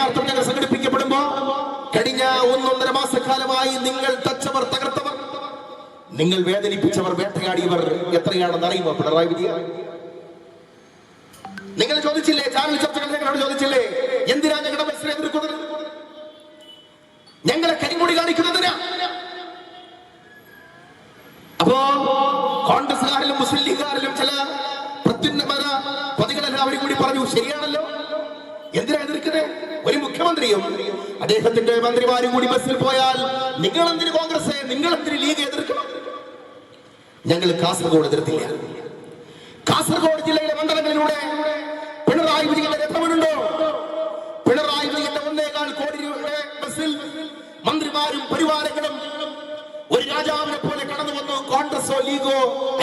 ധ്യാനാർത്ഥം ഞങ്ങൾ സംഘടിപ്പിക്കപ്പെടുമ്പോ കഴിഞ്ഞ ഒന്നൊന്നര മാസക്കാലമായി നിങ്ങൾ തച്ചവർ തകർത്തവർ നിങ്ങൾ വേദനിപ്പിച്ചവർ വേട്ടയാടിയവർ എത്രയാണെന്ന് അറിയുമോ പിണറായി വിജയൻ? നിങ്ങൾ ചോദിച്ചില്ലേ? ചാനൽ ചർച്ചകൾ ഞങ്ങളോട് ചോദിച്ചില്ലേ? എന്തിനാ ഞങ്ങളുടെ മത്സരം എതിർക്കുന്നത്? ഞങ്ങളെ കരിമുടി കാണിക്കുന്നതിനാ? അപ്പോ കോൺഗ്രസ്സുകാരിലും മുസ്ലിംകാരിലും ചില പ്രതികളെല്ലാം അവർ കൂടി പറഞ്ഞു ശരിയാണല്ലോ? എന്തിനാ എതിർക്കുന്നത് ഒരു മുഖ്യമന്ത്രിയും അദ്ദേഹത്തിന്റെ മന്ത്രിമാരും കൂടി ബസ്സിൽ പോയാൽ നിങ്ങൾ എന്തിന് കോൺഗ്രസ് നിങ്ങൾ എന്തിന് ലീഗ് എതിർക്കണം? ഞങ്ങൾ കാസർഗോഡ് എതിർത്തില്ല. കാസർഗോഡ് ജില്ലയിലെ മണ്ഡലങ്ങളിലൂടെ പിണറായി വിജയന്റെ രഥമുണ്ടോ? പിണറായി വിജയന്റെ ഒന്നേകാൽ കോടി രൂപയുടെ ബസ്സിൽ മന്ത്രിമാരും പരിവാരങ്ങളും ഒരു രാജാവിനെ പോലെ കടന്നു വന്നു. കോൺഗ്രസോ ലീഗോ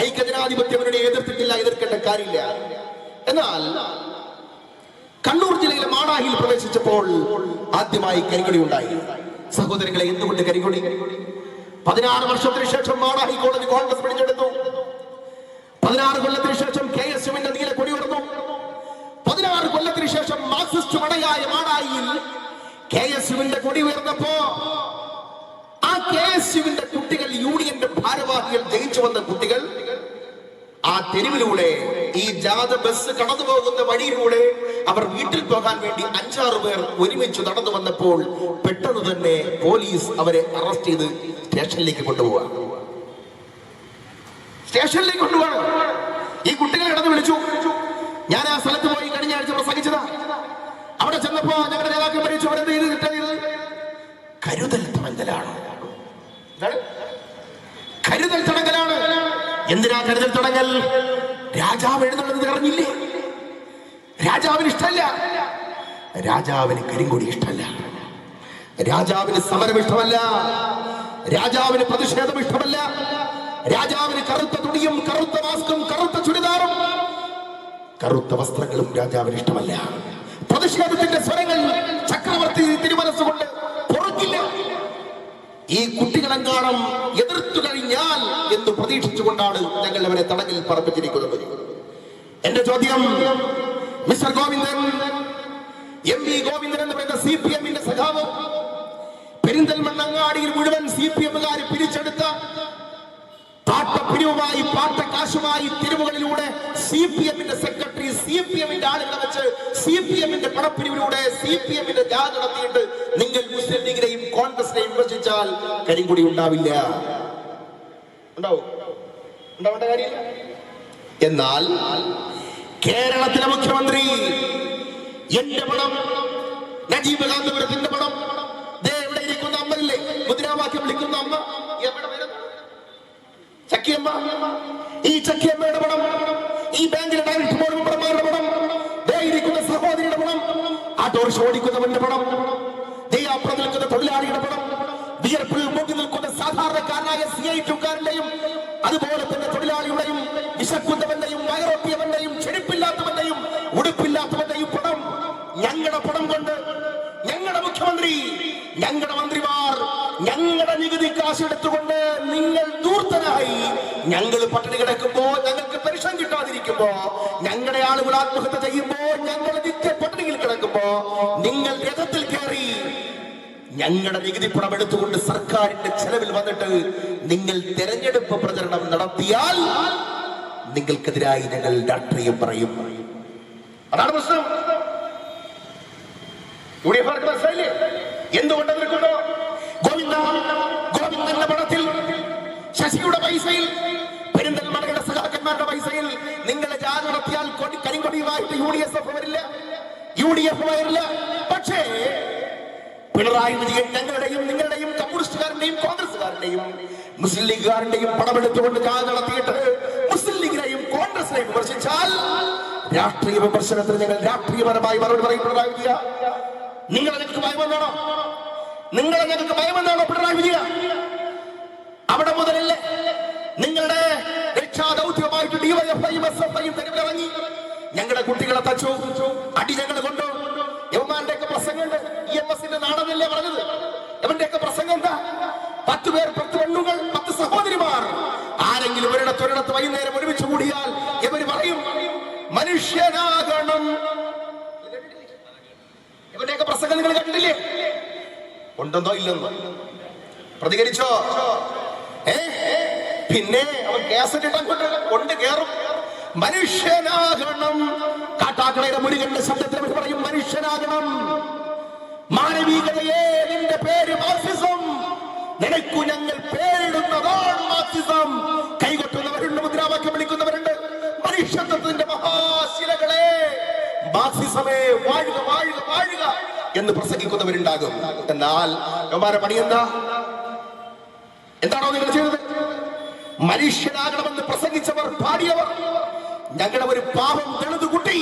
ഐക്യജനാധിപത്യം എതിർത്തിട്ടില്ല എതിർക്കേണ്ട കാര്യമില്ല. എന്നാൽ കണ്ണൂർ ജില്ലയിലെ മാടാഹിയിൽ പ്രവേശിച്ചപ്പോൾ ആദ്യമായി കരിങ്കൊടി ഉണ്ടായി. സഹോദരങ്ങളെ എന്തുകൊണ്ട് കരിങ്കൊടി? പതിനാറ് വർഷത്തിന് ശേഷം മാടാഹി കോടതി കോൺഗ്രസ് പിടിച്ചെടുത്തു. പതിനാറ് കൊല്ലത്തിന് ശേഷം കെ എസ് യുവിന്റെ നീല കൊടി ഉയർന്നു. പതിനാറ് കൊല്ലത്തിന് ശേഷം മാർക്സിസ്റ്റ് മടയായ മാടായിയിൽ കെ എസ് യുവിന്റെ കൊടി ഉയർന്നപ്പോ ആ കെ എസ് യുവിന്റെ കുട്ടികൾ യൂണിയന്റെ ഭാരവാഹികൾ ജയിച്ചു വന്ന കുട്ടികൾ ആ തെരുവിലൂടെ ഈ ജാഥ ബസ് കടന്നു പോകുന്ന വഴിയിലൂടെ അവർ വീട്ടിൽ പോകാൻ വേണ്ടി അഞ്ചാറ് പേർ ഒരുമിച്ച് നടന്നു വന്നപ്പോൾ പെട്ടെന്ന് തന്നെ പോലീസ് അവരെ അറസ്റ്റ് ചെയ്ത് സ്റ്റേഷനിലേക്ക് കൊണ്ടുപോവാ. സ്റ്റേഷനിലേക്ക് കൊണ്ടുപോകണം ഈ കുട്ടികളെ കടന്ന് വിളിച്ചു. ഞാൻ ആ സ്ഥലത്ത് പോയി കഴിഞ്ഞ ആഴ്ച പ്രസംഗിച്ചതാ. അവിടെ ചെന്നപ്പോ ഞങ്ങളുടെ നേതാക്കൾ വിളിച്ചു അവരെന്ത് ചെയ്ത്? കിട്ടിയത് കരുതൽ തടങ്കലാണ്? കരുതൽ തടങ്കലാണ്. എന്തിനാ കരുതൽ തടങ്കൽ? രാജാവ് എഴുതുന്നത് അറിഞ്ഞില്ലേ? രാജാവിന് ഇഷ്ടമല്ല. രാജാവിന് കരിങ്കൊടി ഇഷ്ടമല്ല. രാജാവിന് സമരം ഇഷ്ടമല്ല. രാജാവിന് പ്രതിഷേധം ഇഷ്ടമല്ല. രാജാവിന് കറുത്ത തുണിയും കറുത്ത മാസ്കും കറുത്ത ചുരിദാറും കറുത്ത വസ്ത്രങ്ങളും രാജാവിന് ഇഷ്ടമല്ല. പ്രതിഷേധത്തിന്റെ സ്വരങ്ങൾ ചക്രവർത്തി തിരുമനസ്സുകൊണ്ട് പുറക്കില്ല. ഈ കുട്ടികളെങ്കാണം എതിർത്തു കഴിഞ്ഞാൽ എന്ന് പ്രതീക്ഷിച്ചുകൊണ്ടാണ് ഞങ്ങൾ അവരെ തടങ്കിൽ പറപ്പിച്ചിരിക്കുന്നത് എന്റെ ചോദ്യം mister Govindan M V Govindan എന്ന് പറയുന്ന സി പി എമ്മിന്റെ സഖാവ് പെരിന്തൽമണ്ണങ്ങാടിയിൽ മുഴുവൻ സി പി എമ്മുകാർ പിരിച്ചെടുത്ത പാട്ടപ്പിരിവുമായി പാട്ടക്കാശുമായി തെരുവുകളിലൂടെ സി പി എമ്മിന്റെ സെക്രട്ടറി സി പി എമ്മിന്റെ ആളുകളെ വെച്ച് സി പി എമ്മിന്റെ പണപ്പിരിവിലൂടെ സി പി എമ്മിന്റെ ജാഥ നടത്തിയിട്ട് നിങ്ങൾ മുസ്ലിം ലീഗിനെയും കോൺഗ്രസിനെയും വിമർശിച്ചാൽ കരിങ്കുടി ഉണ്ടാവില്ല. ഉണ്ടാവും. ഉണ്ടാവേണ്ട കാര്യമില്ല. എന്നാൽ കേരളത്തിലെ മുഖ്യമന്ത്രി എന്റെ പണം നജീബ് കാന്തപുരത്തിന്റെ പണം ദേ ഇരിക്കുന്ന അമ്മയില്ലേ മുദ്രാവാക്യം വിളിക്കുന്ന അമ്മ. ചക്കിയമ്മ. ഈ ചക്കിയമ്മയുടെ പണം ഈ ബാങ്കിലെ ഡയറക്ടർ ബോർഡ് മെമ്പർമാരുടെ പണം ദേ ഇരിക്കുന്ന സഹോദരിയുടെ പണം ആട്ടോറിക്ഷ ഓടിക്കുന്നവന്റെ പണം ദേ നിൽക്കുന്ന തൊഴിലാളിയുടെ പണം വിയർപ്പിൽ മുങ്ങി നിൽക്കുന്ന സാധാരണക്കാരനായ സി ഐ ടുക്കാരന്റെയും അതുപോലെ തന്നെ തൊഴിലാളിയുടെയും വിശക്കുന്നവന്റെയും വയറൊട്ടിയവന്റെയും ചെരുപ്പില്ലാത്തവന്റെയും ഉടുപ്പില്ലാത്തവന്റെയും പണം ഞങ്ങളുടെ പണം കൊണ്ട് ഞങ്ങളുടെ മുഖ്യമന്ത്രി ഞങ്ങളുടെ മന്ത്രിമാർ ഞങ്ങളുടെ നികുതി കാശ് എടുത്തുകൊണ്ട് നിങ്ങൾ ദൂർത്തനായി ഞങ്ങൾ പട്ടിണി കിടക്കുമ്പോ ഞങ്ങൾക്ക് പെൻഷൻ കിട്ടാതിരിക്കുമ്പോ ഞങ്ങളുടെ ആളുകൾ ആത്മഹത്യ ചെയ്യുമ്പോ ഞങ്ങൾ നിത്യ പട്ടിണിയിൽ കിടക്കുമ്പോ നിങ്ങൾ രഥത്തിൽ കയറി ഞങ്ങളുടെ നികുതി പണം എടുത്തുകൊണ്ട് സർക്കാരിന്റെ ചെലവിൽ വന്നിട്ട് നിങ്ങൾ തെരഞ്ഞെടുപ്പ് പ്രചരണം നടത്തിയാൽ നിങ്ങൾക്കെതിരായി ഞങ്ങൾ രാഷ്ട്രീയം പറയും. അതാണ് പ്രശ്നം. എഫ് മനസ്സിലായില്ലേ? എന്തുകൊണ്ട് എതിർക്കുന്നു ശശിയുടെ പൈസയിൽ പെരിന്തൽമലയുടെ സഹാക്കന്മാരുടെ പൈസയിൽ നിങ്ങളെ ജാതി നടത്തിയാൽ കൊടി- കരിങ്കൊടിയുമായിട്ട് യു ഡി എസ് എഫ് വരില്ല യു ഡി എഫ് വരില്ല. പക്ഷേ പിണറായി വിജയൻ ഞങ്ങളുടെയും നിങ്ങളുടെയും കമ്മ്യൂണിസ്റ്റുകാരുടെയും കോൺഗ്രസുകാരുടെയും മുസ്ലിം ലീഗുകാരുടെയും പണമെടുത്തുകൊണ്ട് ജാഥ നടത്തിയിട്ട് മുസ്ലിം ലീഗിനെയും കോൺഗ്രസിനെയും വിമർശിച്ചാൽ രാഷ്ട്രീയ വിമർശനത്തിന് ഞങ്ങൾ രാഷ്ട്രീയപരമായി മറുപടി പറയും പിണറായി വിജയ. നിങ്ങളെ ഞങ്ങൾക്ക് ഭയമെന്നാണോ? നിങ്ങളെ ഞങ്ങൾക്ക് ഭയമെന്നാണോ പിണറായി വിജയ? അവിടെ മുതലല്ലേ നിങ്ങളുടെ രക്ഷാദൗത്യമായിട്ട് ഡിവൈഎഫ്ഐയും എസ് എഫ് ഐയും തെരുവിലിറങ്ങി. ഞങ്ങളുടെ കുട്ടികളെ തച്ചു. അടി ഞങ്ങൾ കൊണ്ടു. യവന്മാരുടെ ഒക്കെ പ്രസംഗമുണ്ട് ഇ എം എസിന്റെ നാടനല്ലേ പറഞ്ഞത്? അവന്റെ ഒക്കെ പ്രസംഗം എന്താ പത്ത് പേർ പത്ത് പെണ്ണുങ്ങൾ പത്ത് സഹോദരിമാർ. ആരെങ്കിലും ഒരിടത്ത് ഒരിടത്ത് വൈകുന്നേരം ഒരുമിച്ച് കൂടിയാൽ ഇവർ പറയും മനുഷ്യനാകണം. ഇവന്റെയൊക്കെ പ്രസംഗം നിങ്ങൾ ഉണ്ടെന്നോ ഇല്ലെന്നോ? പ്രതികരിച്ചോ? പിന്നെ അവൻ കേസറ്റ് കൊണ്ട് കേറും. മനുഷ്യനാകണം. കാട്ടാക്കളയുടെ മുരുകന്റെ ശബ്ദത്തിൽ പറയും മനുഷ്യനാകണം. മാനവികതയെ നിന്റെ പേര് മാർസിസം. നിനക്കു ഞങ്ങൾ പേരിടുന്നതാണ് മാർസിസം. കൈകൊട്ടുന്നവരുണ്ട് മുദ്രാവാക്യം വിളിക്കുന്നവരുണ്ട്. മനുഷ്യത്വത്തിന്റെ മഹാശിലകളെ. മാർസിസമേ വാഴുക വാഴുക വാഴുക എന്ന് പ്രസംഗിക്കുന്നവരുണ്ടാകും. എന്നാൽ പണിയെന്താ എന്താണോ നിങ്ങൾ ചെയ്തത്? മനുഷ്യനാകണമെന്ന് പ്രസംഗിച്ചവർ പാടിയവർ. ഞങ്ങളുടെ ഒരു പാപം തെളിതു കുട്ടി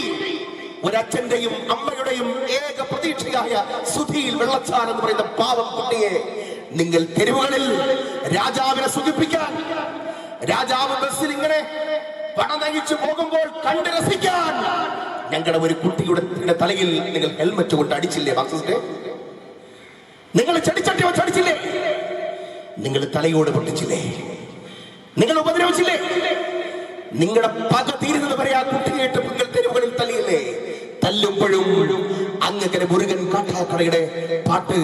ഒരച്ഛന്റെയും അമ്മയുടെയും ഏക പ്രതീക്ഷയായ സുധിയിൽ വെള്ളച്ചാൻ എന്ന് പറയുന്ന പാവം കുട്ടിയെ നിങ്ങൾ തെരുവുകളിൽ രാജാവിനെ സുഖിപ്പിക്കാൻ രാജാവ് ബസ്സിൽ ഇങ്ങനെ പണം നയിച്ചു പോകുമ്പോൾ കണ്ട് രസിക്കാൻ ഞങ്ങളുടെ ഒരു കുട്ടിയുടെ തലയിൽ നിങ്ങൾ ഹെൽമറ്റ് കൊണ്ട് അടിച്ചില്ലേ മാർക്സിസ്റ്റേ നിങ്ങൾ ചടിച്ചട്ടി വെച്ച് അടിച്ചില്ലേ? നിങ്ങൾ തലയോട് പൊട്ടിച്ചില്ലേ? നിങ്ങൾ ഉപദ്രവിച്ചില്ലേ? നിങ്ങളുടെ പക തീരുന്നത് വരെ ആ കുട്ടിയായിട്ട് നിങ്ങൾ തെരുവുകളിൽ തല്ലിയില്ലേ തല്ലുമ്പോഴും അങ്ങനെ മുരുകൻ കാട്ടാക്കടയുടെ പാട്ട്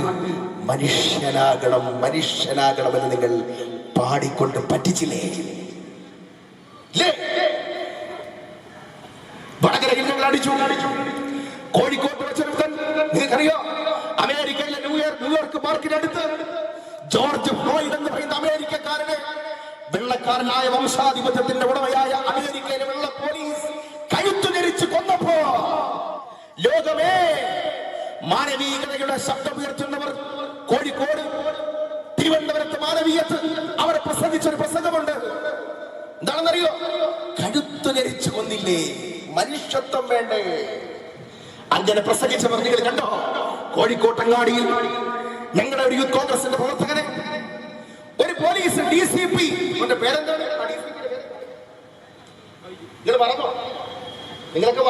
മനുഷ്യനാകണം മനുഷ്യനാകണം എന്ന് നിങ്ങൾ പാടിക്കൊണ്ട് പറ്റിച്ചില്ലേ? വടകരയിൽ ഞങ്ങൾ അടിച്ചു. കോഴിക്കോട്ട് വെച്ചെടുത്തൻ നിങ്ങൾക്കറിയോ? അമേരിക്കയിലെ ന്യൂയോർക്ക് ന്യൂയോർക്ക് പാർക്കിനടുത്ത് ജോർജ് ഫ്ലോയിഡ് എന്ന് പറയുന്ന അമേരിക്കക്കാരനെ വെള്ളക്കാരനായ വംശാധിപത്യത്തിന്റെ ഉടമയായ അമേരിക്കയിലെ വെള്ള പോലീസ് കഴുത്തു ധരിച്ച് കൊന്നപ്പോ ലോകമേ മാനവീയതയുടെ ശബ്ദമുയർത്തുന്നവർ കോഴിക്കോട് തിരുവനന്തപുരത്ത് മാനവീയത്ത് അവർ പ്രസംഗിച്ചൊരു പ്രസംഗമുണ്ട്. എന്താണെന്നറിയോ? കഴുത്തു ധരിച്ചു കൊന്നില്ലേ? മനുഷ്യത്വം വേണ്ടേ? അങ്ങനെ പ്രസംഗിച്ചവർ നിങ്ങൾ കണ്ടോ? കോഴിക്കോട്ടങ്ങാടിയിൽ ഞങ്ങളുടെ ഒരു യൂത്ത് കോൺഗ്രസിന്റെ പ്രവർത്തകനെ ഒരു പോലീസ് ഡി സി പി പേരെന്താണ്? മറന്നോ? നിങ്ങളൊക്കെ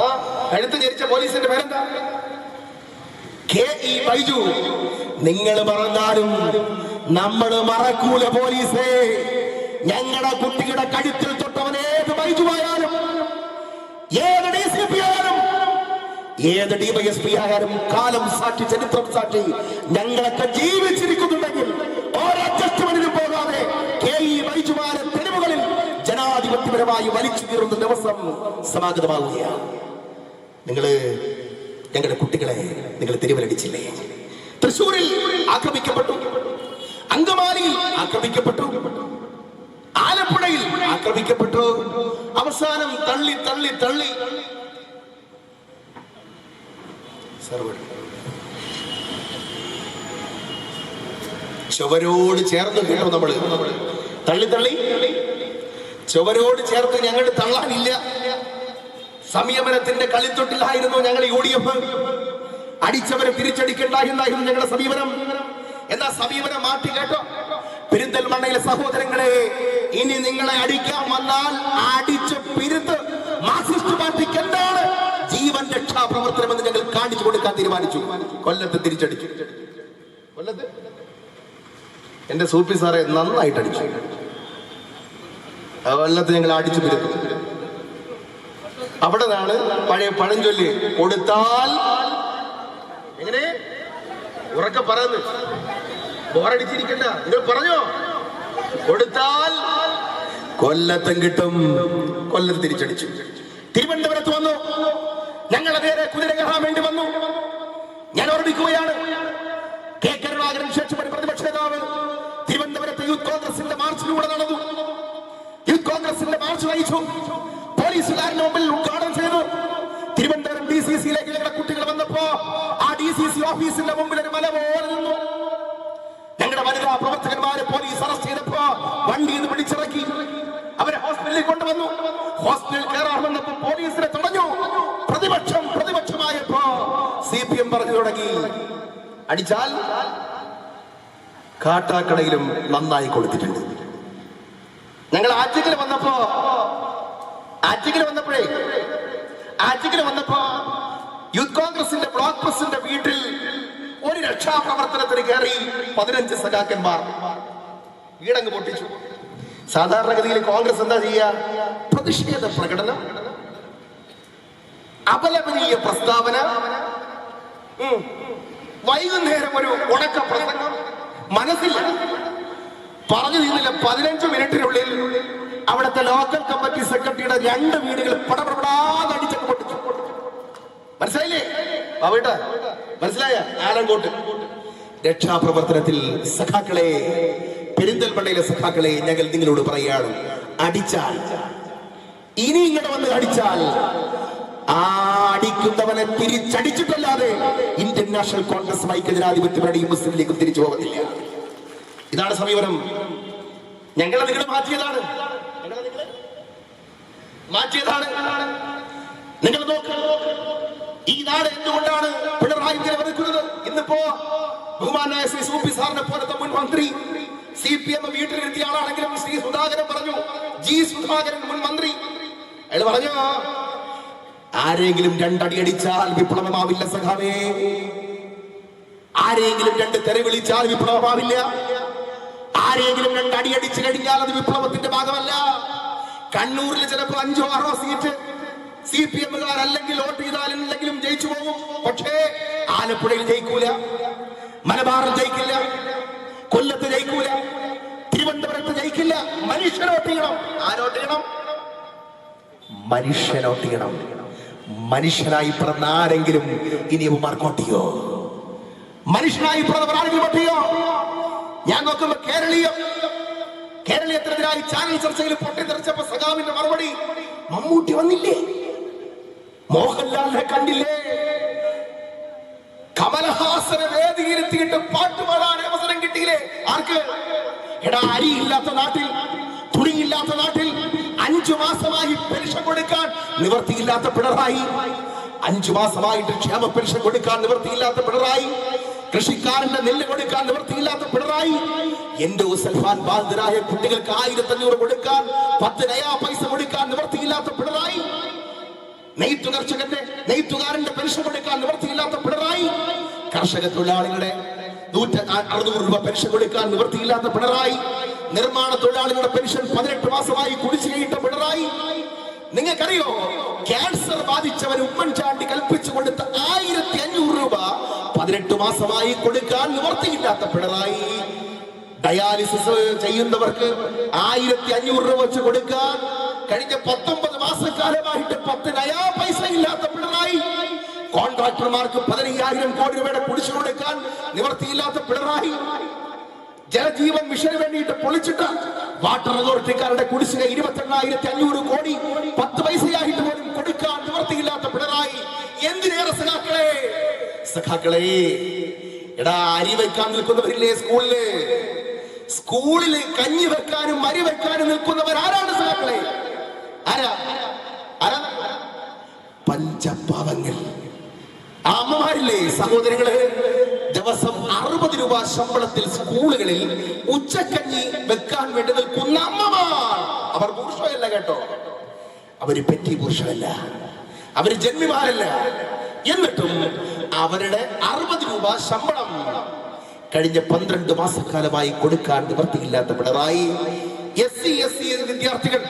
ആ കഴുത്ത് ജനിച്ച പോലീസിന്റെ പേരെന്താ? K E Baiju. നിങ്ങൾ മറന്നാലും നമ്മൾ മറക്കൂല പോലീസേ. ഞങ്ങളുടെ കുട്ടിയുടെ കഴുത്തിൽ തൊട്ടവൻ ഏത് ബൈജുവായാലും ഏത് ഡി സി പി ആയാലും ഏത് പി ആയാലും കാലം സാക്ഷി ചരിത്രം സാക്ഷി ഞങ്ങളൊക്കെ ജീവിച്ചിരിക്കുന്നുണ്ടെങ്കിൽ ഓരോ ഒരഡ്ജസ്റ്റ്മെന്റിനും പോകാതെ കെ ഇ വൈജുമാരെ തെരുവുകളിൽ ജനാധിപത്യപരമായി വലിച്ചു തീർന്ന ദിവസം സമാഗതമാവുകയാണ്. നിങ്ങൾ ഞങ്ങളുടെ കുട്ടികളെ നിങ്ങൾ തിരുവലടിച്ചില്ലേ? തൃശൂരിൽ ആക്രമിക്കപ്പെട്ടു. അങ്കമാലിയിൽ ആക്രമിക്കപ്പെട്ടു. ആലപ്പുഴയിൽ ആക്രമിക്കപ്പെട്ടു. അവസാനം തള്ളി തള്ളി തള്ളി സർവ ചുവരോട് ചേർന്ന് കേട്ടോ നമ്മൾ. തള്ളി തള്ളി. ചുവരോട് ചേർത്ത് ഞങ്ങൾ തള്ളാനില്ല. സംയമനത്തിന്റെ കളിത്തൊട്ടിലായിരുന്നു ഞങ്ങൾ യു ഡി എഫ്. അടിച്ചവരെ തിരിച്ചടിക്കണ്ട എന്നായിരുന്നു ഞങ്ങളുടെ സമീപനം. എന്നാ സമീപനം മാറ്റി കേട്ടോ. പെരിന്തൽമണ്ണയിലെ സഹോദരങ്ങളെ ഇനി നിങ്ങളെ അടിക്കാൻ വന്നാൽ അടിച്ച് പിരുത്ത് മാർക്സിസ്റ്റ് പാർട്ടിക്ക് എന്താണ്? ജീവൻ രക്ഷാ പ്രവർത്തനം എന്ന് ഞങ്ങൾ കാണിച്ചു കൊടുക്കാൻ തീരുമാനിച്ചു. കൊല്ലത്ത് തിരിച്ചടിച്ചു. കൊല്ലത്ത്? എന്റെ സൂപ്പി സാറെ നന്നായിട്ട് അടിച്ചു കൊല്ലത്ത് ഞങ്ങൾ അടിച്ചു പിരുത്തു അവിടെ നിന്നാണ് പഴയ പഴഞ്ചൊല്ലി കൊടുത്താൽ എങ്ങനെ? ഉറക്കെ പറയുന്നു. ബോറടിച്ചിരിക്കണ്ട. നിങ്ങൾ പറഞ്ഞോ? കൊടുത്താൽ കൊല്ലത്തും കിട്ടും. കൊല്ലം തിരിച്ചടിച്ചു. തിരുവനന്തപുരത്ത് വന്നു. ഞങ്ങളെ നേരെ കുതിര കയറാൻ വേണ്ടി വന്നു. ഞാൻ ഓർമ്മിക്കുകയാണ് കെ. കരുണാകരൻ ശേഷപ്പെട്ട പ്രതിപക്ഷ നേതാവ് തിരുവനന്തപുരത്ത് യൂത്ത് കോൺഗ്രസിന്റെ മാർച്ചിലൂടെ നടന്നു. യൂത്ത് കോൺഗ്രസിന്റെ മാർച്ച് നയിച്ചു. പോലീസുകാരന് മുമ്പിൽ ഉദ്ഘാടനം ചെയ്തു. തിരുവനന്തപുരം ഡി സി സിയിലേക്ക് ഞങ്ങളുടെ കുട്ടികൾ വന്നപ്പോ ആ ഡി സി സി ഓഫീസിന്റെ മുമ്പിൽ ഒരു മല പോലെ നിന്നു. ഞങ്ങളുടെ വനിതാ പ്രവർത്തകന്മാരെ പോലീസ് അറസ്റ്റ് ചെയ്തപ്പോ വണ്ടിയിൽ നിന്ന് പിടിച്ചിറക്കി. അവരെ ഹോസ്പിറ്റലിൽ കൊണ്ടുവന്നു. ഹോസ്പിറ്റലിൽ കയറാൻ തുടങ്ങി. അടിച്ചാൽ കാട്ടാക്കടയിലും നന്നായി കൊടുത്തിട്ടുണ്ട് ഞങ്ങൾ ആറ്റിക്കൽ വന്നപ്പോ ആറ്റിക്കൽ വന്നപ്പോഴേ ആറ്റിക്കൽ വന്നപ്പോ യൂത്ത് കോൺഗ്രസിന്റെ ബ്ലോക്ക് പ്രസിഡന്റ് വീട്ടിൽ ഒരു രക്ഷാപ്രവർത്തനത്തിന് കയറി പതിനഞ്ച് സഖാക്കന്മാർ വീടങ്ങ് പൊട്ടിച്ചു. സാധാരണഗതിയിൽ കോൺഗ്രസ് എന്താ ചെയ്യുക? പ്രതിഷേധ പ്രകടനം അപലപനീയ പ്രസ്താവന. വൈകുന്നേരം ഒരു ഉണക്ക പ്രസംഗം മനസ്സില്ല പറഞ്ഞു തീർന്നില്ല പതിനഞ്ച് മിനിറ്റിനുള്ളിൽ അവിടുത്തെ ലോക്കൽ കമ്മിറ്റി സെക്രട്ടറിയുടെ രണ്ട് വീടുകൾ പടപടാതെ അടിച്ചു പൊട്ടിച്ചു. മനസ്സിലായില്ലേ? അവിടെ മനസ്സിലായ? ആലങ്കോട്ട്. രക്ഷാപ്രവർത്തനത്തിൽ സഖാക്കളെ പെരിന്തൽമണ്ണയിലെ സഖാക്കളെ ഞങ്ങൾ നിങ്ങളോട് പറയുകയാണ് അടിച്ചാൽ. ഇനി ഇങ്ങോട്ട് വന്ന് അടിച്ചാൽ ആ അടിക്കുന്നവനെ തിരിച്ചടിച്ചിട്ടല്ലാതെ ഇന്ത്യൻ നാഷണൽ കോൺഗ്രസ് ഐക്യജനാധിപത്യ മുസ്ലിം ലീഗും തിരിച്ചു പോകത്തില്ല ഇതാണ് സമീപനം. ഞങ്ങൾ നിങ്ങൾ മാറ്റിയതാണ്. നിങ്ങൾ മാറ്റിയതാണ്. നിങ്ങൾ നോക്ക്. ഈ നാട് എന്തുകൊണ്ടാണ് പിണറായി നിലവിളിക്കുന്നത് ഇന്നിപ്പോ ബഹുമാനായ ശ്രീ സൂപ്പി സാറിനെ പോലത്തെ മുൻ മന്ത്രി സി പി എം വീട്ടിലിരുത്തിയ ആളാണെങ്കിലും ശ്രീ സുധാകരൻ പറഞ്ഞു. ജി സുധാകരൻ മുൻ മന്ത്രി. അയാൾ പറഞ്ഞു ആരെങ്കിലും രണ്ടടി അടിച്ചാൽ വിപ്ലവമാവില്ല സഖാവേ. ആരെങ്കിലും രണ്ട് തെറി വിളിച്ചാൽ വിപ്ലവമാവില്ല. ആരെങ്കിലും രണ്ടടി അടി അടിച്ചു കഴിഞ്ഞാൽ അത് വിപ്ലവത്തിന്റെ ഭാഗമല്ല. കണ്ണൂരിൽ ചിലപ്പോൾ അഞ്ചോ ആറോ സീറ്റ് സി പി എമ്മുകാർ അല്ലെങ്കിൽ വോട്ട് ചെയ്താലെങ്കിലും ജയിച്ചു പോകും. പക്ഷേ ആലപ്പുഴയിൽ ജയിക്കൂല മലബാറിൽ ജയിക്കില്ല കൊല്ലത്ത് ജയിക്കൂല തിരുവനന്തപുരത്ത് ജയിക്കില്ല. മനുഷ്യനോട്ട് ചെയ്യണം. ആരോട്ട് ചെയ്യണം? മനുഷ്യനോട്ട് ചെയ്യണം. മനുഷ്യനായി പിറന്ന ആരെങ്കിലും ഇനി മാർക്കോട്ടിയോ മനുഷ്യനായി പിറന്നവർ ആരെങ്കിലും പട്ടിയോ ഞാൻ നോക്കുമ്പോ കേരളീയം. കേരളീയത്തിനെതിരായി ചാനൽ ചർച്ചയിൽ പൊട്ടിത്തെറിച്ചപ്പോ സഖാവിന്റെ മറുപടി മമ്മൂട്ടി വന്നില്ലേ? മോഹൻലാലിനെ കണ്ടില്ലേ? കമലഹാസനെ വേദിയിരുത്തിയിട്ട് പാട്ട് പാടാൻ അവസരം കിട്ടിയില്ലേ? ആർക്ക്? എടാ അരിയില്ലാത്ത നാട്ടിൽ തുണിയില്ലാത്ത നാട്ടിൽ അഞ്ചു മാസമായി പെൻഷൻ കൊടുക്കാൻ നിവർത്തിയില്ലാത്ത പിണറായി. അഞ്ചു മാസമായിട്ട് ക്ഷേമ പെൻഷൻ കൊടുക്കാൻ നിവർത്തിയില്ലാത്ത പിണറായി. കൃഷിക്കാരന്റെ നെല്ല് കൊടുക്കാൻ നിവർത്തിയില്ലാത്ത പിണറായി. എന്റെ സൽഫാൻ ബാധിതരായ കുട്ടികൾക്ക് ആയിരത്തി അഞ്ഞൂറ് കൊടുക്കാൻ പത്ത് നയാ പൈസ കൊടുക്കാൻ നിവർത്തിയില്ലാത്ത പിണറായി. നെയ്ത്തു കർഷകന്റെ നെയ്ത്തുകാരന്റെ പെൻഷൻ കൊടുക്കാൻ നിവർത്തിയില്ലാത്ത പിണറായി. കർഷക തൊഴിലാളികളുടെ നൂറ്റ അറുന്നൂറ് രൂപ പെൻഷൻ കൊടുക്കാൻ നിവർത്തിയില്ലാത്ത പിണറായി. നിർമ്മാണ തൊഴിലാളികളുടെ പെൻഷൻ പതിനെട്ട് മാസമായി കുടിശ്ശികയിട്ട പിണറായി. നിങ്ങൾക്കറിയോ? ക്യാൻസർ ബാധിച്ചവർ ഉമ്മൻചാണ്ടി കൽപ്പിച്ചു കൊടുത്ത ആയിരത്തി അഞ്ഞൂറ് രൂപ പതിനെട്ട് മാസമായി കൊടുക്കാൻ നിവർത്തിയില്ലാത്ത പിണറായി. ഡയാലിസിസ് ചെയ്യുന്നവർക്ക് ആയിരത്തി അഞ്ഞൂറ് രൂപ വെച്ച് കൊടുക്കാൻ കഴിഞ്ഞ പത്തൊമ്പത് മാസക്കാലമായിട്ട് പത്ത് നയാ പൈസ ഇല്ലാത്ത പിണറായി. കോൺട്രാക്ടർമാർക്ക് പതിനയ്യായിരം കോടി രൂപയുടെ കുടിച്ചു കൊടുക്കാൻ നിവർത്തിയില്ലാത്ത പിണറായി. ജലജീവൻ മിഷന് വേണ്ടിയിട്ട് പൊളിച്ചിട്ട വാട്ടർ അതോറിറ്റിക്കാരുടെ കുടിശ്ശിക ഇരുപത്തെണ്ണായിരത്തി അഞ്ഞൂറ് കോടി പത്ത് പൈസയായിട്ട് പോലും കൊടുക്കാൻ നിവർത്തിയില്ലാത്ത പിണറായി എന്തിനേറെ സഖാക്കളെ? സഖാക്കളെ എടാ അരി വെക്കാൻ നിൽക്കുന്നവരില്ലേ സ്കൂളിൽ? സ്കൂളിൽ കഞ്ഞി വെക്കാനും അരി വെക്കാനും നിൽക്കുന്നവർ ആരാണ് സഖാക്കളെ? ആരാ? ആരാ? പഞ്ചപാവങ്ങൾ. അമ്മമാരില്ലേ സഹോദരങ്ങളെ? അറുപത് രൂപ ശമ്പളത്തിൽ സ്കൂളുകളിൽ ഉച്ചക്കഞ്ഞി വെക്കാൻ വേണ്ടി നിൽക്കുന്ന അമ്മമാർ. അവർ പുരുഷമല്ല കേട്ടോ. അവർ പെറ്റി പുരുഷമല്ല. അവർ ജന്മിമാരല്ല. എന്നിട്ടും അവരുടെ അറുപത് രൂപ ശമ്പളം കഴിഞ്ഞ പന്ത്രണ്ട് മാസക്കാലമായി കൊടുക്കാൻ നിവർത്തിയില്ലാത്ത Pinarayi S C S C വിദ്യാർത്ഥികൾ.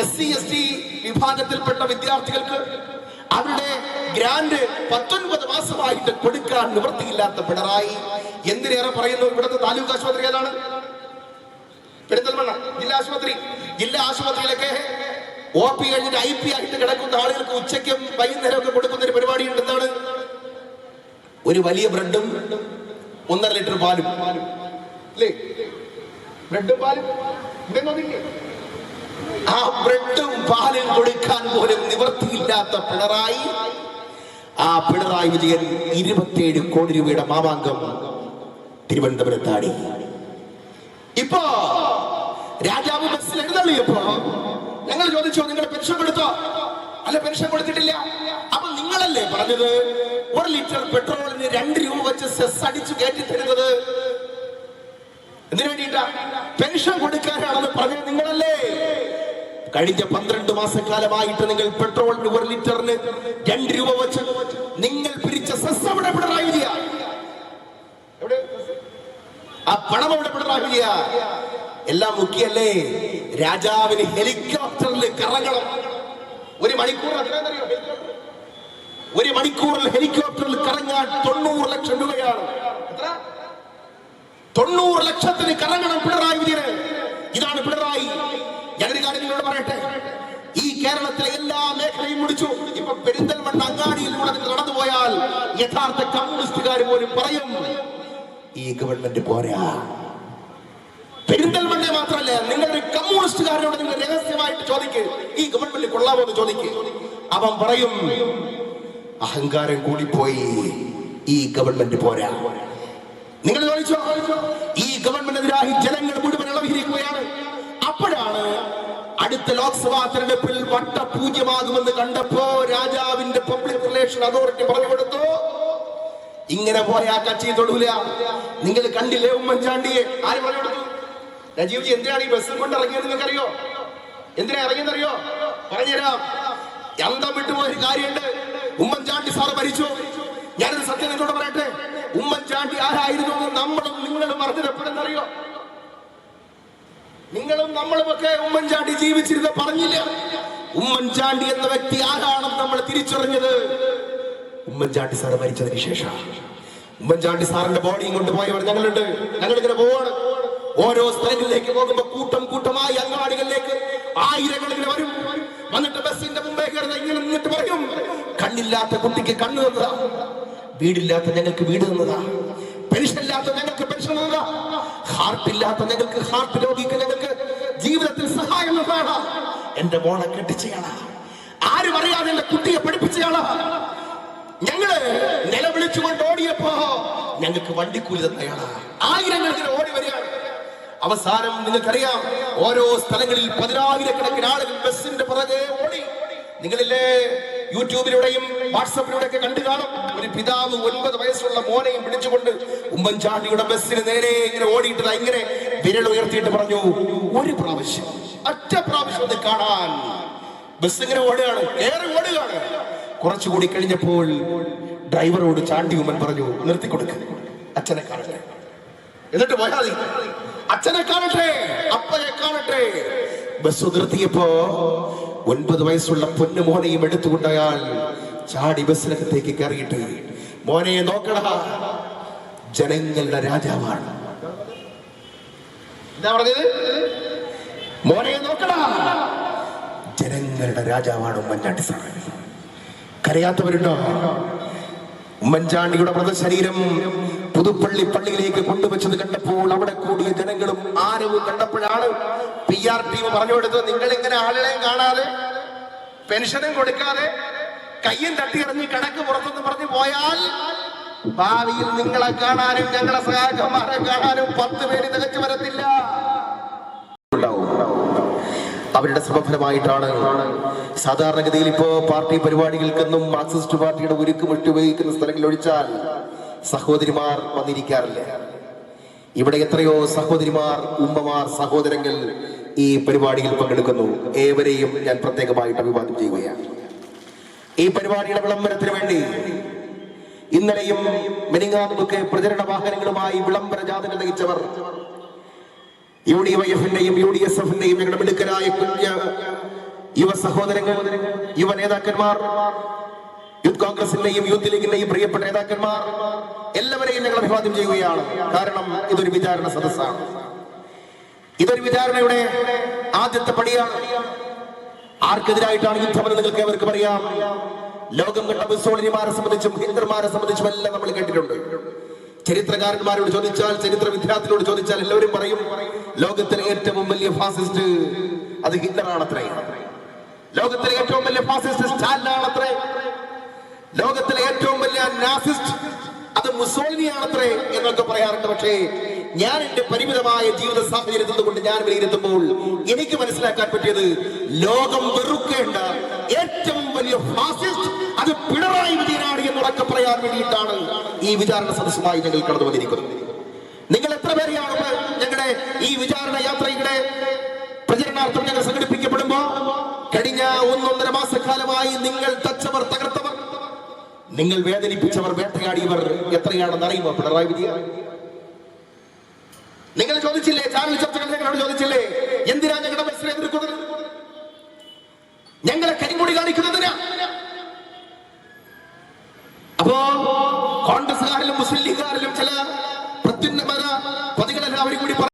എസ് സി എസ് ടി വിഭാഗത്തിൽപ്പെട്ട വിദ്യാർത്ഥികൾക്ക് അവരുടെ ഗ്രാൻഡ് പത്തൊൻപത് മാസമായിട്ട് കൊടുക്കാൻ നിവൃത്തിയില്ലാത്ത പിണറായി. എന്തിനേറെ പറയുന്നു? ഇവിടുത്തെ താലൂക്ക് ആശുപത്രി ഏതാണ്? പെരിന്തൽമണ്ണ ജില്ലാ ആശുപത്രി. ജില്ലാ ആശുപത്രിയിലൊക്കെ ഒ പി കഴിഞ്ഞിട്ട് ഐ പി ആയിട്ട് കിടക്കുന്ന ആളുകൾക്ക് ഉച്ചയ്ക്കും വൈകുന്നേരം ഒക്കെ കൊടുക്കുന്ന ഒരു പരിപാടി ഉണ്ട് എന്താണ്? ഒരു വലിയ ബ്രെഡും ഒന്നര ലിറ്റർ പാലും. അല്ലേ? ബ്രെഡും പാലും. ഇതൊന്നില്ലേ ആ ബ്രെഡും പാലും കൊടുക്കാൻ പോലും നിവൃത്തിയില്ലാത്ത പിണറായി. ആ പിണറായി വിജയൻ ഇരുപത്തിയേഴ് കോടി രൂപയുടെ മാമാങ്കം തിരുവനന്തപുരത്താടി. ഇപ്പോ രാജാവ് ബസ്സിൽ എഴുന്നള്ളിയപ്പോ ഞങ്ങൾ ചോദിച്ചോ നിങ്ങളുടെ പെൻഷൻ കൊടുത്തോ? അല്ല പെൻഷൻ കൊടുത്തിട്ടില്ല. അപ്പൊ നിങ്ങളല്ലേ പറഞ്ഞത്? ഒരു ലിറ്റർ പെട്രോളിന് രണ്ട് രൂപ വെച്ച് സെസ് അടിച്ചു കയറ്റി തരുന്നത് എന്തിനു വേണ്ടിയിട്ടാ? പെൻഷൻ കൊടുക്കാനാണെന്ന് പറഞ്ഞത് നിങ്ങളല്ലേ? കഴിഞ്ഞ പന്ത്രണ്ട് മാസക്കാലമായിട്ട് നിങ്ങൾ പെട്രോളിന് ഒരു ലിറ്ററിന് രണ്ട് രൂപ വെച്ച് നിങ്ങൾ പിരിച്ച സെസ് അവിടെ പിണറായി ആ പണം അവിടെ എല്ലാം മുക്കിയല്ലേ രാജാവിന് ഹെലികോപ്റ്ററിൽ കറങ്ങണം. ഒരു മണിക്കൂർ? ഒരു മണിക്കൂറിൽ ഹെലികോപ്റ്ററിൽ കറങ്ങാൻ തൊണ്ണൂറ് ലക്ഷം രൂപയാണ്. തൊണ്ണൂറ് ലക്ഷത്തിന് കറങ്ങണം പിണറായി വിജയന്. ഇതാണ് പിണറായി. ഞാനൊരു കാര്യം നിങ്ങളോട് പറയട്ടെ? ഈ കേരളത്തിലെ എല്ലാ മേഖലയും മുടിച്ചു. ഇപ്പൊ പെരിന്തൽമണ്ണ അങ്ങാടിയിലൂടെ നിങ്ങൾ നടന്നുപോയാൽ യഥാർത്ഥ കമ്മ്യൂണിസ്റ്റുകാർ പോലും പറയും ഈ ഗവൺമെന്റ് പോരാ. പെരിന്തൽമണ്ണ മാത്രമല്ല നിങ്ങളുടെ കമ്മ്യൂണിസ്റ്റുകാരോട് നിങ്ങൾ രഹസ്യമായിട്ട് ചോദിക്ക്. ഈ ഗവൺമെന്റ് കൊള്ളാമോ എന്ന് ചോദിക്ക്. അവൻ പറയും അഹങ്കാരം കൂടിപ്പോയി. ഈ ഗവൺമെന്റ് പോരാ. നിങ്ങൾ ചോദിച്ചോ? ഈ ഗവൺമെന്റിനെതിരായി ജനങ്ങൾ മുഴുവൻ ഇളവിരിക്കുകയാണ് അപ്പോഴാണ് അടുത്ത ലോക്സഭാ തെരഞ്ഞെടുപ്പിൽ വട്ടപൂജ്യമാകുമെന്ന് കണ്ടപ്പോ രാജാവിന്റെ പബ്ലിക് റിലേഷൻ അതോറിറ്റി പറഞ്ഞു കൊടുത്തു. ഇങ്ങനെ പോയ ആ കക്ഷി തൊടൂല നിങ്ങൾ കണ്ടില്ലേ ഉമ്മൻചാണ്ടിയെ? ആര് പറഞ്ഞു കൊടുത്തു? രാജീവ് ജി എന്തിനാണ് ഈ ബസ്സിൽ കൊണ്ട് ഇറങ്ങിയത് നിങ്ങൾക്കറിയോ? എന്തിനാ ഇറങ്ങിയെന്നറിയോ? പറഞ്ഞുതരാം അന്തം വിട്ടുപോയ ഒരു കാര്യമുണ്ട്. ഉമ്മൻചാണ്ടി സാറ് മരിച്ചു. ഞാനൊരു സത്യം നിങ്ങളോട് പറയട്ടെ. ഉമ്മൻചാണ്ടി ആരായിരുന്നു നമ്മളും നിങ്ങളും അറിഞ്ഞത് എപ്പോഴെന്നറിയോ നിങ്ങളും നമ്മളുമൊക്കെ ഉമ്മൻചാണ്ടി ജീവിച്ചിരുന്ന പറഞ്ഞില്ല. ഉമ്മൻചാണ്ടി എന്ന വ്യക്തി ആരാണെന്ന് നമ്മൾ തിരിച്ചറിഞ്ഞത് ഉമ്മൻചാണ്ടി സാറ് മരിച്ചതിന് ശേഷം ഉമ്മൻചാണ്ടി സാറിന്റെ ബോഡിയും കൊണ്ടുപോയവർ ഞങ്ങളുണ്ട്. ഞങ്ങളിങ്ങനെ പോവാണ്. ഓരോ സ്ഥലങ്ങളിലേക്ക് പോകുമ്പോ കൂട്ടം കൂട്ടമായി അങ്ങാടികളിലേക്ക് ആയിരങ്ങളിങ്ങനെ വരും. വന്നിട്ട് ബസ്സിന്റെ മുമ്പേ കയറുന്ന ഇങ്ങനെ നിന്നിട്ട് പറയും കണ്ണില്ലാത്ത കുട്ടിക്ക് കണ്ണു തന്നതാ. വീടില്ലാത്ത ഞങ്ങൾക്ക് വീട് തന്നതാ. പെൻഷൻ ഇല്ലാത്ത ഞങ്ങൾക്ക് പെൻഷൻ തന്നതാ. ഹാർട്ട് ഇല്ലാത്ത ഞങ്ങൾക്ക് ഹാർട്ട് രോഗിക്ക് ഞങ്ങൾക്ക് ജീവിതത്തിൽ സഹായം തന്നതാണ് എന്റെ മോളെ കെട്ടിച്ചയാളാ. ആരും അറിയാതെ എന്റെ കുട്ടിയെ പഠിപ്പിച്ചയാളാ. ഞങ്ങൾ നിലവിളിച്ചുകൊണ്ട് ഓടിയപ്പോ ഞങ്ങൾക്ക് വണ്ടിക്കൂലി തന്നയാളാ. ഇങ്ങനെ ഓടി വരികയാണ്. അവസാനം നിങ്ങൾക്കറിയാം ഓരോ സ്ഥലങ്ങളിൽ പതിനായിരക്കണക്കിന് ആളുകൾ ബസ്സിന്റെ പുറകെ ഓടി. നിങ്ങളില്ലേ യൂട്യൂബിലൂടെയും വാട്സപ്പിലൂടെയൊക്കെ കണ്ടു കാണും. ഒരു പിതാവ് ഒൻപത് വയസ്സുള്ള മോനെയും പിടിച്ചുകൊണ്ട് ഉമ്മൻചാണ്ടിയുടെ ബസ്സിന് നേരെ ഇങ്ങനെ ഓടിയിട്ട് ഇങ്ങനെ വിരൽ ഉയർത്തിയിട്ട് പറഞ്ഞു ഒരു പ്രാവശ്യം ഒറ്റ പ്രാവശ്യം ഒന്ന് കാണാൻ. ബസ് ഇങ്ങനെ ഓടുകയാണ് ഏറെ ഓടുകയാണ്. കുറച്ചുകൂടി കഴിഞ്ഞപ്പോൾ ഡ്രൈവറോട് ചാണ്ടി ഉമ്മൻ പറഞ്ഞു നിർത്തി കൊടുക്ക അച്ഛനെ കാണട്ടെ. എന്നിട്ട് പോയാൽ അച്ഛനെ കാണട്ടെ അപ്പനെ കാണട്ടെ. ബസ് നിർത്തിയപ്പോ ഒൻപത് വയസ്സുള്ള പൊന്നു മോനെയും എടുത്തുകൊണ്ട് അയാൾ ചാടി ബസ്സിനകത്തേക്ക് കയറിയിട്ട് മോനെ നോക്കടാ. ജനങ്ങളുടെ രാജാവാണ്. എന്താ പറഞ്ഞത്? മോനെ നോക്കടാ. ജനങ്ങളുടെ രാജാവാണ് ഉമ്മൻചാണ്ടി സാർ കരയാത്തവരുണ്ടോ? ഉമ്മൻചാണ്ടിയുടെ മൃതശരീരം പുതുപ്പള്ളി പള്ളിയിലേക്ക് കൊണ്ടുവച്ചത് കണ്ടപ്പോൾ അവിടെ കൂടിയ ജനങ്ങളും ആരവും കണ്ടപ്പോഴാണ് പി ആർ ടീം പറഞ്ഞു കൊടുത്തത് നിങ്ങൾ ഇങ്ങനെ ആളുകളെയും കാണാതെ പെൻഷനും കൊടുക്കാതെ കയ്യും തട്ടിയിറങ്ങി കണക്ക് പുറത്തെന്ന് പറഞ്ഞു പോയാൽ ഭാവിയിൽ നിങ്ങളെ കാണാനും ഞങ്ങളെ സഹാക്കന്മാരെ കാണാനും പത്ത് പേര് തികച്ചു വരത്തില്ല. അവരുടെ ശ്രമഫലമായിട്ടാണ് സാധാരണഗതിയിൽ ഇപ്പോ പാർട്ടി പരിപാടികൾക്കെന്നും മാർക്സിസ്റ്റ് പാർട്ടിയുടെ ഒരുക്കുമിട്ട് ഉപയോഗിക്കുന്ന സ്ഥലങ്ങളിൽ ഒഴിച്ചാൽ സഹോദരിമാർ വന്നിരിക്കാറില്ല? ഇവിടെ എത്രയോ സഹോദരിമാർ ഉമ്മമാർ സഹോദരങ്ങൾ ഈ പരിപാടിയിൽ പങ്കെടുക്കുന്നു. ഏവരെയും ഞാൻ പ്രത്യേകമായിട്ട് അഭിവാദ്യം ചെയ്യുകയാണ്. ഈ പരിപാടിയുടെ വിളംബരത്തിന് വേണ്ടി ഇന്നലെയും മെനിങ്ങാതുമൊക്കെ പ്രചരണ വാഹനങ്ങളുമായി വിളംബര ജാഥ നയിച്ചവർ യു ഡി വൈ എഫിന്റെയും യു ഡി എസ് എഫിന്റെയും ഞങ്ങളുടെ മിടുക്കരായ കുഞ്ഞ് യുവ സഹോദരങ്ങൾ യുവ നേതാക്കന്മാർ യൂത്ത് കോൺഗ്രസിന്റെയും യൂത്ത് ലീഗിന്റെയും പ്രിയപ്പെട്ട നേതാക്കന്മാർ എല്ലാവരെയും ഞങ്ങൾ അഭിവാദ്യം ചെയ്യുകയാണ്. കാരണം ഇതൊരു വിചാരണ സദസ്സാണ്. ഇതൊരു വിചാരണയുടെ ആദ്യത്തെ പടിയാണ്. ആർക്കെതിരായിട്ടാണ് യുദ്ധമെന്ന് നിങ്ങൾക്ക് അവർക്ക് പറയാം ലോകം കണ്ട മുസോളിനിമാരെ സംബന്ധിച്ചും ഹിന്ദർമാരെ സംബന്ധിച്ചും എല്ലാം നമ്മൾ കേട്ടിട്ടുണ്ട്. ചരിത്രകാരന്മാരോട് ചോദിച്ചാൽ ചരിത്ര വിദ്യാർത്ഥികളോട് ചോദിച്ചാൽ എല്ലാവരും പറയും ലോകത്തിലെ ഏറ്റവും വലിയ ഫാസിസ്റ്റ് അത് ഹിറ്റ്ലറാണത്രേ. ലോകത്തിലെ ഏറ്റവും വലിയ ഫാസിസ്റ്റ് സ്റ്റാലിനാണത്രേ. ലോകത്തിലെ ഏറ്റവും വലിയ നാസിസ്റ്റ് അത് മുസോളിനിയാണത്രേ എന്നൊക്കെ പറയാറുണ്ട്. പക്ഷേ ഞാൻ എന്റെ പരിമിതമായ ജീവിത സാഹചര്യത്തിൽ കൊണ്ട് ഞാൻ വിലയിരുത്തുമ്പോൾ എനിക്ക് മനസ്സിലാക്കാൻ പറ്റിയത് ലോകം വെറുക്കേണ്ട ഏറ്റവും വലിയ ഫാസിസ്റ്റ് അത് പിണറായി വിജയനാണ് എന്നുറക്കെ പറയാൻ വേണ്ടിയിട്ടാണ് ഈ വിചാരണ സദസ്സുമായി ഞങ്ങൾ കടന്നു വന്നിരിക്കുന്നത്. നിങ്ങൾ എത്ര പേരെയാണ് ഞങ്ങളുടെ ഈ വിചാരണ യാത്രയുടെ പ്രചരണാർത്ഥം ഞങ്ങൾ സംഘടിപ്പിക്കപ്പെടുമ്പോ കഴിഞ്ഞ ഒന്നൊന്നര മാസക്കാലമായി നിങ്ങൾ തച്ചവർ തകർത്തവർ നിങ്ങൾ വേദനിപ്പിച്ചവർ വേട്ടയാടിയവർ എത്രയാണെന്ന് അറിയുമോ പിണറായി വിജയൻ? നിങ്ങൾ ചോദിച്ചില്ലേ? ചാനൽ ചർച്ചകൾ ഞങ്ങളോട് ചോദിച്ചില്ലേ? എന്തിനാ ഞങ്ങളുടെ ബസ്സിനെ എതിർക്കുന്നത്? ഞങ്ങളെ കരിമുടി കാണിക്കുന്നതിനാ? അപ്പോ കോൺഗ്രസ്സുകാരിലും മുസ്ലിം ലീഗുകാരിലും ചില